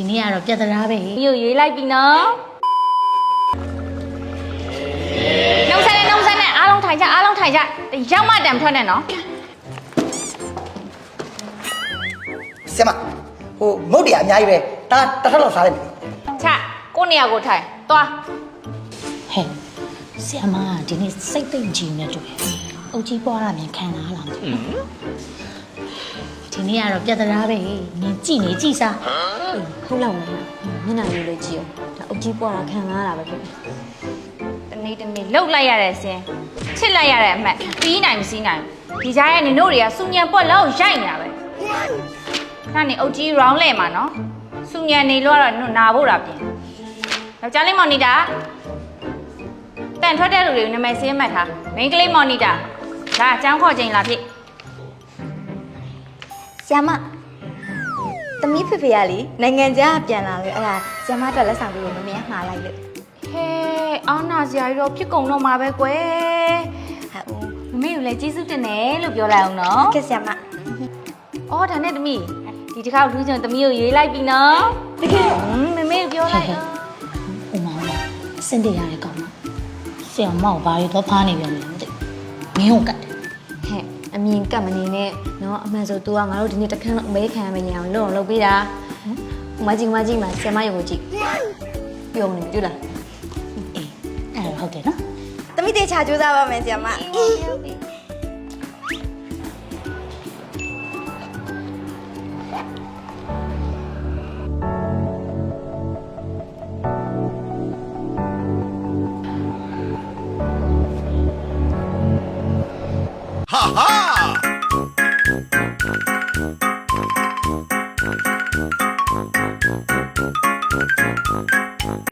ဒီနေ့ကတော့ပြဿနာပဲဒီကိုရွေးလိုက်ပြီနော်နှုတ်ဆက်နဲ့နှုတ်ဆက်နဲ့အားလုံးထိုင်ကြအားလုံးထိုင်ကြတယောက်မှတံထွက်နဲ့နော်ဆရာမဟိုမုတ်တရားအများကြီးပဲဒါတစ်ထပ်လောက်စားလိုက်မယ်ချကိုနေရာကိုထိုင်သွားဟဲ့ဆီယမကဒီနေ့စိတ်သိမ့်ကြည့်နေတူတယ်အုတ်ကြီးပွားတာမြန်ခံလာလားမသိဘူးဒီနေ့ကတော့ပြဿနာပဲနင်ကြည့်နေကြည့်စား ဟုတ်လောက်မယ်မျက်နှာလေးလေးကြည့်အောင်ဒါအုတ်ကြီးပွားတာခံရတာပဲဖြစ်တယ်တနေ့တနေ့လှုပ်လိုက်ရတဲ့စင်ချစ်လိုက်ရတဲ့အမှတ်ပြီးနိုင်မစည်းနိုင်ဘူးဒီကြားရဲ့နင်တို့တွေကစူညံပွက်လောက်ရိုက်နေတာပဲဒါနေအုတ်ကြီး round လဲမှာနော်စူညံနေလို့ကတော့နင်တို့နာဖို့တာပြင်ယောက်ျားလေးမော်နီတာတန်ထွက်တဲ့လူတွေကိုနာမည်စင်းမှတ်ထားမိန်းကလေးမော်နီတာဒါအချောင်းခေါ်ချိန်လာဖြစ်ဆီယမ သမီးဖေဖေကလေနိုင်ငံခြားကပြန်လာလို့အဲ့ဒါဆီယမအတွက်လက်ဆောင်ပေးလို့မမေကမှားလိုက်လို့ဟဲအောင်းနာစရာကြီးတော့ဖြစ်ကုန်တော့မှာပဲကွယ်ဟုတ်မမေကိုလည်းကျေးဇူးတင်တယ်လို့ပြောလိုက်အောင်နော်ကဲဆီယမအော်ဒါနဲ့သမီးဒီတစ်ခါထူးချင်သမီးကိုရွေးလိုက်ပြီနော်တကယ်ဟွန်းမမေကိုပြောလိုက်တော့ဟိုမောင်အစင်တရတဲ့ကောင်မဆီယမကိုဘာလို့တော့ဖားနေပြန်လဲမသိဘူးမင်းကိုကတ်တယ်ဟဲ့ အမြင်ကတ်မနေနဲ့နော်အမှန်ဆို तू ကငါတို့ဒီနေ့တခန်းလုံးအမေခံရမယ်ညအောင်လုံအောင်လုပ်ပေးတာဟိုမကြီးမကြီးမှာဆီယမရုံကိုကြည့်ပြောမနေတွေ့လားအေးအဲ့ဒါဟုတ်တယ်နော်သမီးတေချာကြိုးစားပါမယ်ဆီယမ ha ha!